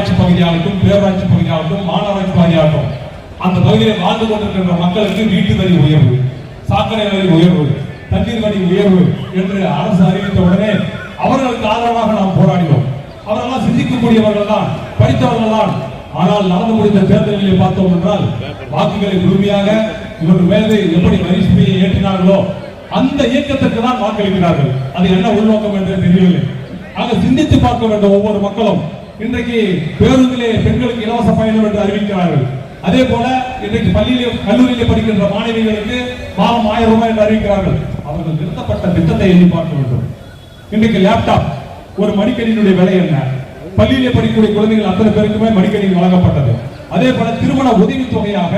ஆட்சி பகுதியாகட்டும் பேரூராட்சி பகுதியாகட்டும் மாநகராட்சி பகுதியாகட்டும் அந்த பகுதியில் வாழ்ந்து கொண்டிருக்கின்ற மக்களுக்கு வீட்டு வரி உயர்வு சாக்கடை வரி உயர்வு தண்ணீர் வரி உயர்வு என்று அரசு அறிவித்த உடனே அவர்களுக்கு ஆதரவாக நாம் போராடினோம். அவரெல்லாம் சிந்திக்கக்கூடியவர்கள் தான் படித்தவர்கள் தான். ஆனால் நடந்து முடிந்த தேர்தல்களை பார்த்தோம் என்றால் வாக்குகளை முழுமையாக இவர்கள் மேலே எப்படி வரி ஏற்றினார்களோ அந்த இயக்கத்திற்கு தான் வாக்களிக்கிறார்கள். அது என்ன உள்நோக்கம் என்று தெரியவில்லை. ஆக சிந்தித்து பார்க்க வேண்டும் ஒவ்வொரு மக்களும் இன்றைக்கு பேருந்திலே பெண்களுக்கு இலவச பயணம் என்று அறிவிக்கிறார்கள். அதே போல இன்றைக்கு பள்ளியிலே கல்லூரியிலே படிக்கின்ற மாணவிகளுக்கு மாதம் ஆயிரம் ரூபாய் என்று அறிவிக்கிறார்கள். அவர்கள் நிறுத்தப்பட்ட திட்டத்தை எண்ணி பார்க்க வேண்டும். இன்றைக்கு லேப்டாப் ஒரு மடிக்கணினுடைய விலை என்ன? பள்ளியிலே படிக்கக்கூடிய குழந்தைகள் அத்தனை பேருக்குமே மடிக்கணினி வழங்கப்பட்டது. அதே போல திருமண உதவி தொகையாக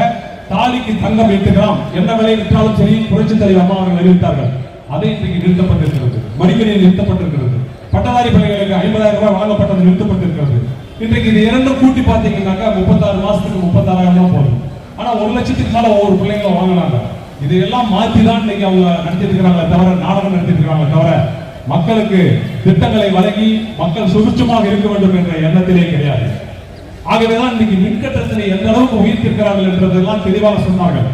தாலிக்கு தங்கம் எட்டு கிராம் என்ன விலை விற்றாலும் சரி புரட்சி தலைவர் அம்மா அவர்கள் அறிவித்தார்கள். அதை இன்றைக்கு நிறுத்தப்பட்டிருக்கிறது. மடிக்கணினி நிறுத்தப்பட்டிருக்கிறது. பட்டதாரி பிள்ளைகளுக்கு ஐம்பதாயிரம் ரூபாய் வழங்கப்பட்டது நிறுத்தப்பட்டிருக்கிறது. இன்றைக்கு இது இரண்டும் கூட்டி பார்த்தீங்கன்னாக்கா முப்பத்தாறு மாசத்துக்கு முப்பத்தாறாயிரம் தான் போதும் ஆனா ஒரு லட்சத்துக்கு மேல ஒவ்வொரு பிள்ளைங்களும் வாங்கினாங்க. இதையெல்லாம் மாற்றி தான் இன்னைக்கு அவங்க நடத்திட்டு இருக்கிறாங்களே தவிர நாடகம் நடத்திட்டு இருக்கிறாங்களே தவிர மக்களுக்கு திட்டங்களை வழங்கி மக்கள் சுபிட்சமாக இருக்க வேண்டும் என்ற எண்ணத்திலே கிடையாது. ஆகவேதான் இன்னைக்கு மின்கட்டத்தினை எந்த அளவுக்கு உயர்த்திருக்கிறார்கள் என்றதெல்லாம் தெளிவாக சொன்னார்கள்.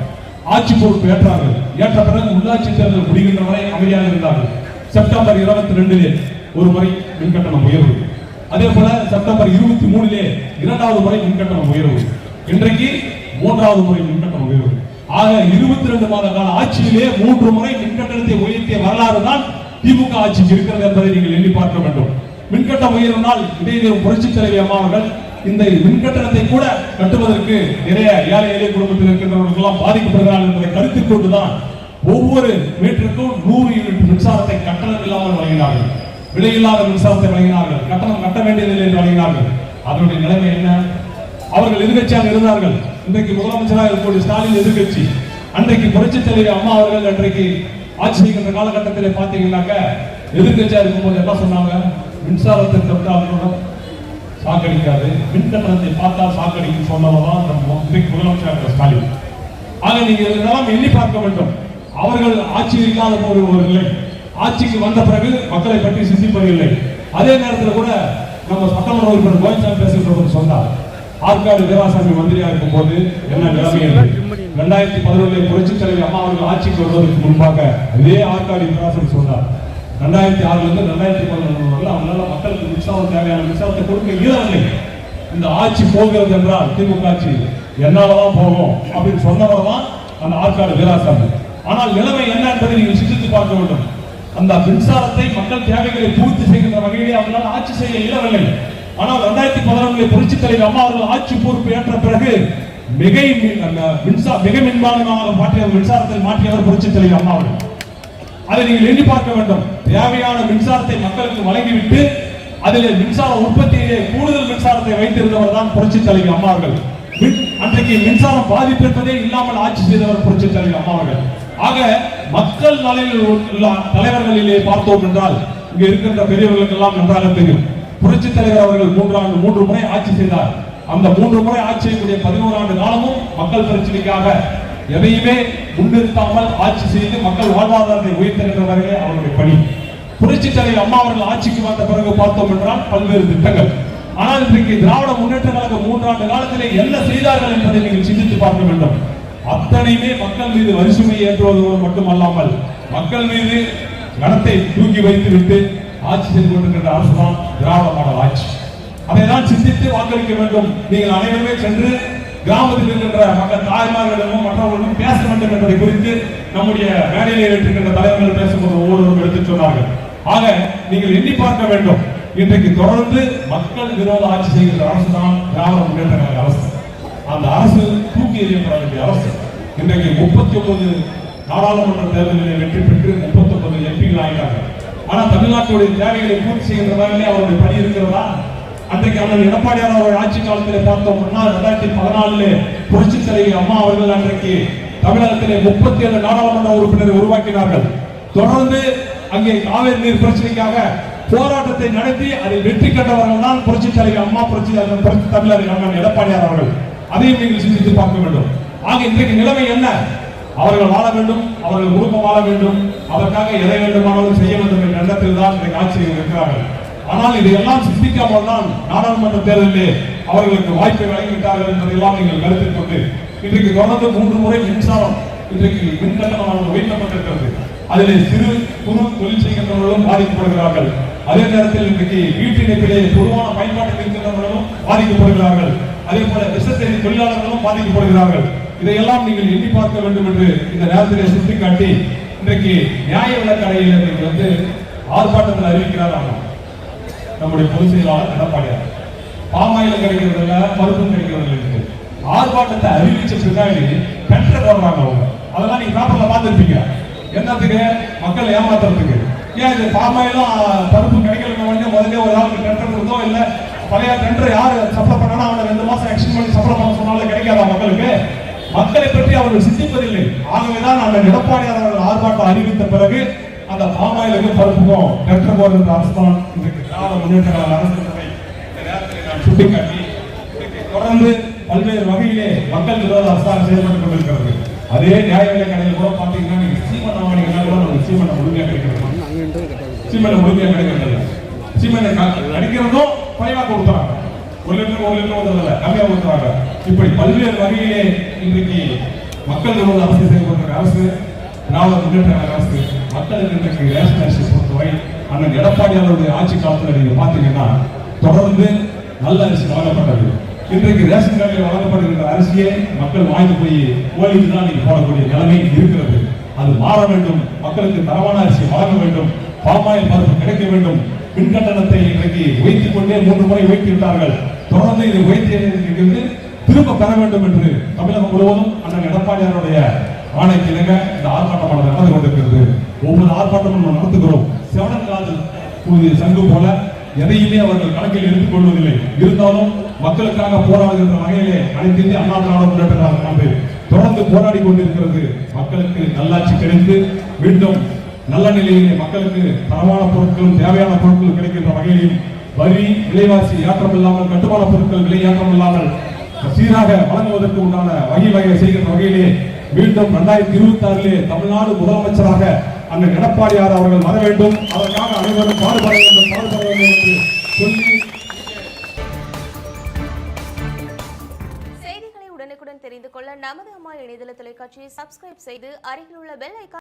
ஆட்சி பொறுப்பு ஏற்றார்கள். ஏற்ற பிறகு உள்ளாட்சி தேர்தல் முடிகின்ற வரை அமைதியாக இருந்தார்கள். செப்டம்பர் இருபத்தி ரெண்டிலே ஒரு முறை மின்கட்டணம் உயர்வு. அதே போல செப்டம்பர் இருபத்தி மூணுலே இரண்டாவது முறை மின்கட்டணம் உயர்வு. இன்றைக்கு மூன்றாவது முறை மின்கட்டணம் உயர்வு. ஆக இருபத்தி ரெண்டு மாத கால ஆட்சியிலே மூன்று முறை மின்கட்டணத்தை உயர்த்திய வரலாறு தான் திமுக ஆட்சிக்கு இருக்கிறது என்பதை நீங்கள் எண்ணி பார்க்க வேண்டும். மின்கட்டணம் உயர்வினால் இடையிலே புரட்சி தலைவி அம்மா அவர்கள் இந்த மின்கட்டணத்தை கூட கட்டுவதற்கு நிறைய ஏழை எளிய குடும்பத்தில் இருக்கின்றவர்கள் எல்லாம் பாதிக்கப்படுகிறார்கள் என்பதை கருத்தில் கொண்டுதான் ஒவ்வொரு மீட்டருக்கும் நூறு யூனிட் மின்சாரத்தை கட்டணம் இல்லாமல் வழங்கினார்கள். விலையில்லாத மின்சாரத்தை வழங்கினார்கள். கட்டணம் கட்ட வேண்டியதில்லை என்று வழங்கினார்கள். அதனுடைய நிலைமை என்ன? அவர்கள் எதிர்கட்சியாக இருந்தார்கள். இன்றைக்கு முதலமைச்சராக இருக்கக்கூடிய ஸ்டாலின் எதிர்கட்சி. அன்றைக்கு புரட்சி தலைவர் அம்மா அவர்கள் அன்றைக்கு ஆட்சி செய்கின்ற காலகட்டத்தில் பார்த்தீங்கன்னாக்க எதிர்கட்சியாக இருக்கும்போது என்ன சொன்னாங்க? மின்சாரத்தை தொட்டாலும் சாக்கடிக்காது. மின்கட்டணத்தை பார்த்தா சாக்கடிக்கும் சொன்னவதான் நம்ம இன்றைக்கு முதலமைச்சராக இருக்கிற ஸ்டாலின். ஆக நீங்க இதெல்லாம் எண்ணி பார்க்க வேண்டும். அவர்கள் ஆட்சி இல்லாத போது ஒரு நிலை. ஆட்சிக்கு வந்த பிறகு மக்களை பற்றி சிந்திப்பதில்லை. அதே நேரத்தில் கூட நம்ம சட்டமன்ற உறுப்பினர் கோவிந்தசாமி பேசுகிற சொன்னார். ஆற்காடு வீராசாமி மந்திரியா இருக்கும் போது என்ன நிலைமை ரெண்டாயிரத்தி பதினொன்றில் புரட்சி தலைவர் அம்மா அவர்கள் ஆட்சிக்கு வருவதற்கு முன்பாக இதே ஆற்காடு வீராசாமி சொன்னார். ரெண்டாயிரத்தி ஆறுல இருந்து ரெண்டாயிரத்தி பதினொன்று வரல அவங்களால மக்களுக்கு மின்சாரம் தேவையான மின்சாரத்தை கொடுக்க இயலவில்லை. இந்த ஆட்சி போகிறது என்றால் திமுக ஆட்சி என்னாலதான் போகும் அப்படின்னு சொன்னவர் தான் அந்த ஆற்காடு வீராசாமி. ஆனால் நிலைமை என்ன என்பதை நீங்கள் சிந்தித்து பார்க்க வேண்டும். அந்த மின்சாரத்தை மக்கள் தேவைகளை பூர்த்தி செய்கின்ற வகையிலே அவங்களால் ஆட்சி செய்ய இயலவில்லை. ஆனால் ரெண்டாயிரத்தி பதினொன்றில் புரட்சி தலைவர் அம்மா அவர்கள் ஆட்சி பொறுப்பு ஏற்ற பிறகு மிகை மின்சார மிக மின்மானமாக மாற்றியவர் மின்சாரத்தை மாற்றியவர் புரட்சி தலைவர் அம்மா அவர்கள். அதை நீங்கள் எண்ணி பார்க்க வேண்டும். தேவையான மின்சாரத்தை மக்களுக்கு வழங்கிவிட்டு அதில் மின்சார உற்பத்தியிலே கூடுதல் மின்சாரத்தை வைத்திருந்தவர் தான் புரட்சி தலைவர் அம்மா அவர்கள். மின்- அன்றைக்கு மின்சாரம் பாதிப்பு இருப்பதே இல்லாமல் ஆட்சி செய்தவர் புரட்சி தலைவர் அம்மா அவர்கள். ஆக மக்கள் நலையில் தலைவர்களிலே பார்த்தோம் என்றால் இங்க இருக்கின்ற பெரியவர்களுக்கெல்லாம் நன்றாக தெரியும். புரட்சி தலைவர் அவர்கள் மூன்றாண்டு மூன்று முறை ஆட்சி செய்தார். அந்த மூன்று முறை ஆட்சி செய்யக்கூடிய பதினோரு ஆண்டு காலமும் மக்கள் பிரச்சனைக்காக எதையுமே முன்னிறுத்தாமல் ஆட்சி செய்து மக்கள் வாழ்வாதாரத்தை உயர்த்துகின்றவர்களே அவருடைய பணி. புரட்சி தலைவர் அம்மா அவர்கள் ஆட்சிக்கு வந்த பிறகு பார்த்தோம் என்றால் பல்வேறு திட்டங்கள். ஆனால் இன்றைக்கு திராவிட முன்னேற்ற கழக மூன்றாண்டு காலத்திலே என்ன செய்தார்கள் என்பதை நீங்கள் சிந்தித்து பார்க்க வேண்டும். அத்தனையுமே மக்கள் மீது வரிசுமை ஏற்றுவதோடு மட்டுமல்லாமல் மக்கள் மீது கணத்தை தூக்கி வைத்து விட்டு ஆட்சி செய்து கொண்டிருக்கின்ற அரசு தான் திராவிட மாடல் ஆட்சி. அதை தான் சிந்தித்து வாக்களிக்க வேண்டும். நீங்கள் அனைவருமே சென்று கிராமத்தில் இருக்கின்ற மக்கள் தாய்மார்களிடமும் மற்றவர்களும் பேச வேண்டும் என்பதை குறித்து நம்முடைய மேடையில் இருக்கின்ற தலைவர்கள் பேசும்போது ஒவ்வொருவரும் எடுத்துச் சொன்னார்கள். ஆக நீங்கள் எண்ணி பார்க்க வேண்டும். இன்றைக்கு தொடர்ந்து மக்கள் விரோத ஆட்சி செய்கின்ற அரசு தான் திராவிட முன்னேற்ற அரசு. தூக்கி எறியப்பட வேண்டிய அரசு இன்றைக்கு முப்பத்தி ஒன்பது நாடாளுமன்ற தேர்தலில் வெற்றி பெற்று முப்பத்தி ஒன்பது எம்பிகள் ஆகிறாங்க ஆனா தமிழ்நாட்டுடைய தேவைகளை பூர்த்தி செய்கின்ற வகையிலே அவருடைய பணி இருக்கிறதா? அன்றைக்கு அண்ணன் எடப்பாடியார் அவர்கள் ஆட்சி காலத்திலே பார்த்தோம்னா ரெண்டாயிரத்தி பதினாலிலே புரட்சி தலைவி அம்மா அவர்கள் அன்றைக்கு தமிழகத்திலே முப்பத்தி ஏழு நாடாளுமன்ற உறுப்பினரை உருவாக்கினார்கள். தொடர்ந்து அங்கே காவிரி நீர் பிரச்சனைக்காக போராட்டத்தை நடத்தி அதை வெற்றி கண்டவர்கள் தான் புரட்சி தலைவி அம்மா புரட்சி புரட்சி தமிழர் அண்ணன் எடப்பாடியார் அவர்கள். அதையும் நீங்கள் சிந்தித்து பார்க்க வேண்டும். ஆக இன்றைக்கு நிலைமை என்ன? அவர்கள் வாழ வேண்டும் அவர்கள் குடும்பம் வாழ வேண்டும் அதற்காக எதை வேண்டுமானாலும் செய்ய வேண்டும் என்ற எண்ணத்தில் தான் இன்றைக்கு ஆட்சியில் இருக்கிறார்கள். ஆனால் இதையெல்லாம் சிந்திக்காமல் தான் நாடாளுமன்ற தேர்தலிலே அவர்களுக்கு வாய்ப்பை வழங்கிவிட்டார்கள் என்பதையெல்லாம் நீங்கள் கருத்தில் கொண்டு இன்றைக்கு தொடர்ந்து மூன்று முறை மின்சாரம் இன்றைக்கு மின்கட்டணம் உயர்த்தப்பட்டிருக்கிறது. அதில் சிறு குறு தொழில் செய்கின்றவர்களும் பாதிக்கப்படுகிறார்கள். அதே நேரத்தில் இன்றைக்கு வீட்டு இணைப்பிலே பொதுவான பயன்பாட்டில் இருக்கின்றவர்களும் பாதிக்கப்படுகிறார்கள். அதே போல விசத்தை தொழிலாளர்களும் பாதிக்கப்படுகிறார்கள் இதையெல்லாம் நீங்கள் எண்ணி பார்க்க வேண்டும் என்று இந்த நேரத்திலே சுட்டிக்காட்டி இன்றைக்கு நியாய விலக்கடையில் இன்றைக்கு வந்து ஆர்ப்பாட்டத்தில் அறிவிக்கிறார் நம்முடைய பொதுச் செயலாளர் எடப்பாடியார். பாமாயில் கிடைக்கிறது இல்ல பருப்பும் கிடைக்கிறது இல்லை ஆர்ப்பாட்டத்தை அறிவிச்ச பின்னாடி பெற்ற போடுறாங்க அவங்க. அதெல்லாம் நீங்க பேப்பர்ல பார்த்துருப்பீங்க. என்னத்துக்கு? மக்களை ஏமாத்துறதுக்கு. ஏன் இது பாமாயிலும் பருப்பு கிடைக்கலன்னு உடனே முதல்ல ஒரு ஆளுக்கு பெற்ற கொடுத்தோ இல்லை பழைய டெண்டர் யாரு? சப்ளை பண்ணாலும் அவனை ரெண்டு மாசம் எக்ஸ்டெண்ட் பண்ணி சப்ளை பண்ண சொன்னாலும் கிடைக்காதா மக்களுக்கு? மக்களை பற்றி அவர்கள் சிந்திப்பதில்லை. ஆகவேதான் அந்த எடப்பாடியார் அவர்கள் ஆர்ப்பாட்டம் அறிவித்த பிறகு அந்த பாமாயிலுக்கு பருப்புக்கும் டெண்டர் போடுறது அரசு தான் இன்றைக்கு திராவிட முன்னேற்ற கழக அரசு நான் சுட்டிக்காட்டி தொடர்ந்து பல்வேறு வகையிலே மக்கள் விரோத அரசாங்கம் செயல்பட்டுக் கொண்டிருக்கிறது. அதே நியாய விலை கடையில் கூட பாத்தீங்கன்னா நீங்க சீமன் வாங்கினீங்கன்னா கூட நமக்கு சீமனை முழுமையாக கிடைக்கிறது சீமனை முழுமையாக கிடைக்கிறது சீமனை கிடைக்கிறதும் குறைவா கொடுக்குறாங்க ஒரு லிட்டர் ஒரு லிட்டர் ஊத்துறதில்ல கம்மியா ஊத்துறாங்க இப்படி பல்வேறு வகையிலே இன்றைக்கு மக்கள் விரோத அரசு செயல்படுற அரசு திராவிட முன்னேற்ற அரசு மக்களுக்கு இன்றைக்கு ரேஷன் அரிசி பொறுத்தவரை அண்ணன் எடப்பாடியாருடைய ஆட்சி காலத்தில் நீங்க பாத்தீங்கன்னா தொடர்ந்து நல்ல அரிசி வழங்கப்பட்டது. இன்றைக்கு ரேஷன் கடையில் வழங்கப்படுகின்ற அரிசியை மக்கள் வாங்கி போய் கோயிலுக்கு தான் நீங்க போடக்கூடிய நிலைமை இருக்கிறது. அது மாற வேண்டும். மக்களுக்கு தரமான அரிசி வழங்க வேண்டும். பாமாயில் பருப்பு கிடைக்க வேண்டும். பின்கட்டணத்தை இன்றைக்கு கொண்டே மூன்று முறை உயர்த்தி விட்டார்கள் தொடர்ந்து இதை உயர்த்தியிருந்து திரும்ப பெற வேண்டும் என்று தமிழகம் முழுவதும் அண்ணன் எடப்பாடியாருடைய ஆணைக்கு இணங்க இந்த ஆர்ப்பாட்டமானது நடந்து கொண்டிருக்கிறது. ஒவ்வொரு ஆர்ப்பாட்டமும் நாம் நடத்துகிறோம். செவனக்காதல் சங்கு போல எதையுமே அவர்கள் கணக்கில் எடுத்துக் கொள்வதில்லை. இருந்தாலும் மக்களுக்காக போராடுகின்ற வகையிலே அனைத்து இந்திய அண்ணா திராவிட முன்னேற்ற தொடர்ந்து போராடி கொண்டிருக்கிறது. மக்களுக்கு நல்லாட்சி கிடைத்து மீண்டும் நல்ல நிலையிலே மக்களுக்கு தரமான பொருட்களும் தேவையான பொருட்களும் கிடைக்கின்ற வகையிலும் வரி விலைவாசி ஏற்றம் இல்லாமல் கட்டுமான பொருட்கள் விலை ஏற்றம் இல்லாமல் சீராக வழங்குவதற்கு உண்டான வகை வகை செய்கின்ற வகையிலே மீண்டும் இரண்டாயிரத்தி இருபத்தி ஆறிலே தமிழ்நாடு முதலமைச்சராக அண்ணன் எடப்பாடியார் அவர்கள் வர வேண்டும். அதற்காக அனைவரும் பாடுபட வேண்டும் பாடுபட வேண்டும் என்று சொல்லி செய்திகளை உடனுக்குடன் தெரிந்து கொள்ள நமது அம்மா இணையதள தொலைக்காட்சியை சப்ஸ்கிரைப் செய்து அருகில் உள்ள பெல் ஐக்கா